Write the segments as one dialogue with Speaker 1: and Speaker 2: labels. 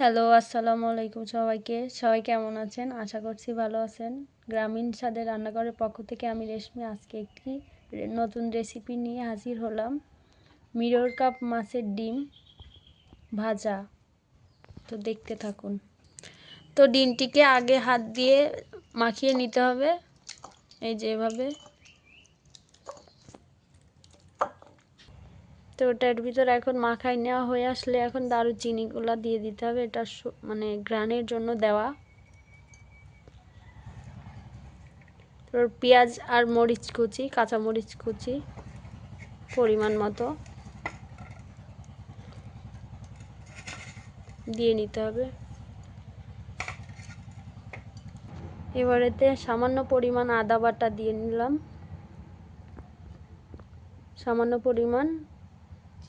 Speaker 1: Hello, আসসালামু আলাইকুম সবাইকে। সবাই কেমন আছেন? আশা করছি ভালো আছেন। গ্রামীণ স্বাদের রান্নাঘরের পক্ষ থেকে আমি রেশমি আজকে একটি নতুন রেসিপি নিয়ে হাজির হলাম। মিরর কাপ মাছের ডিম ভাজা। তো দেখতে থাকুন। তো ডিমটিকে আগে হাত দিয়ে মাখিয়ে নিতে হবে। এই যে তো ওটার ভিতর এখন মাখাই নেওয়া হয়ে আসলে এখন দারুচিনিগুলো দিয়ে দিতে হবে। এটা মানে গ্রানের জন্য দেওয়া। তারপর পেঁয়াজ আর মরিচ কুচি কাঁচা মরিচ কুচি পরিমাণ মতো দিয়ে নিতে হবে। এবারেতে সামান্য পরিমাণ আদা বাটা দিয়ে নিলাম। সামান্য পরিমাণ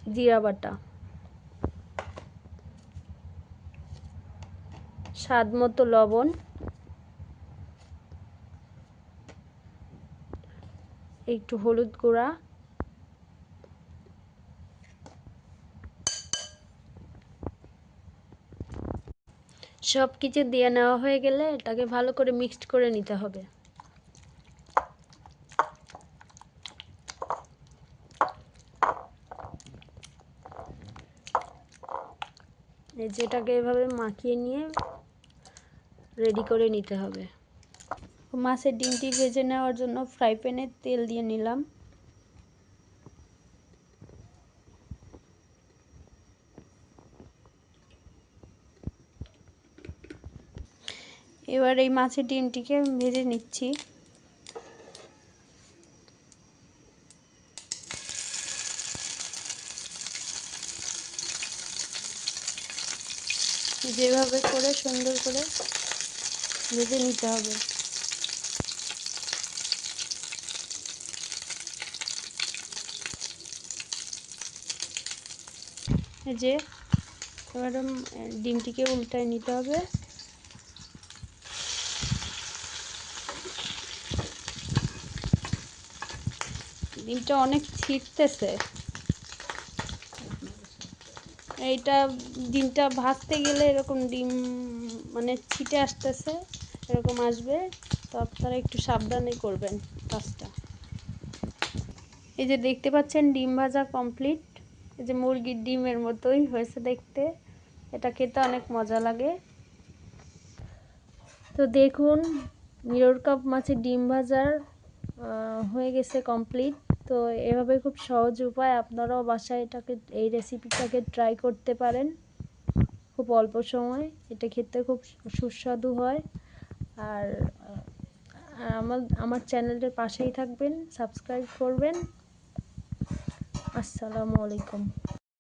Speaker 1: জিরা বাটা। স্বাদ মতো লবণ। একটু হলুদ গুঁড়া। সব কিছু দিয়ে নেওয়া হয়ে গেলে এটাকে ভালো করে মিক্সড করে নিতে হবে। যেটাকে এভাবে মাখিয়ে নিয়ে রেডি করে নিতে হবে। মাছের ডিমটি ভেজে নেওয়ার জন্য ফ্রাই প্যানে তেল দিয়ে নিলাম। এবার এই মাছের ডিমটিকে ভেজে নিচ্ছি। যেভাবে করে সুন্দর করে ভেজে নিতে হবে। যে এবার ডিমটিকে উল্টায় নিতে হবে। ডিমটা অনেক ছিটতেছে। এইটা ডিমটা ভাজতে গেলে এরকম ডিম মানে ছিটে আসতেছে, এরকম আসবে। তো আপনারা একটু সাবধানে করবেন কাজটা। এই যে দেখতে পাচ্ছেন, ডিম ভাজা কমপ্লিট এই যে মুরগির ডিমের মতোই হয়েছে দেখতে। এটা খেতে অনেক মজা লাগে। তো দেখুন, মিরর কাপ মাছের ডিম ভাজার হয়ে গেছে কমপ্লিট তো এভাবে খুব সহজ উপায় আপনারাও বাসায় এটাকে, এই রেসিপিটাকে ট্রাই করতে পারেন। খুব অল্প সময়, এটা খেতে খুব সুস্বাদু হয়। আর আমার আমার চ্যানেলের পাশেই থাকবেন সাবস্ক্রাইব করবেন। আসসালামু আলাইকুম।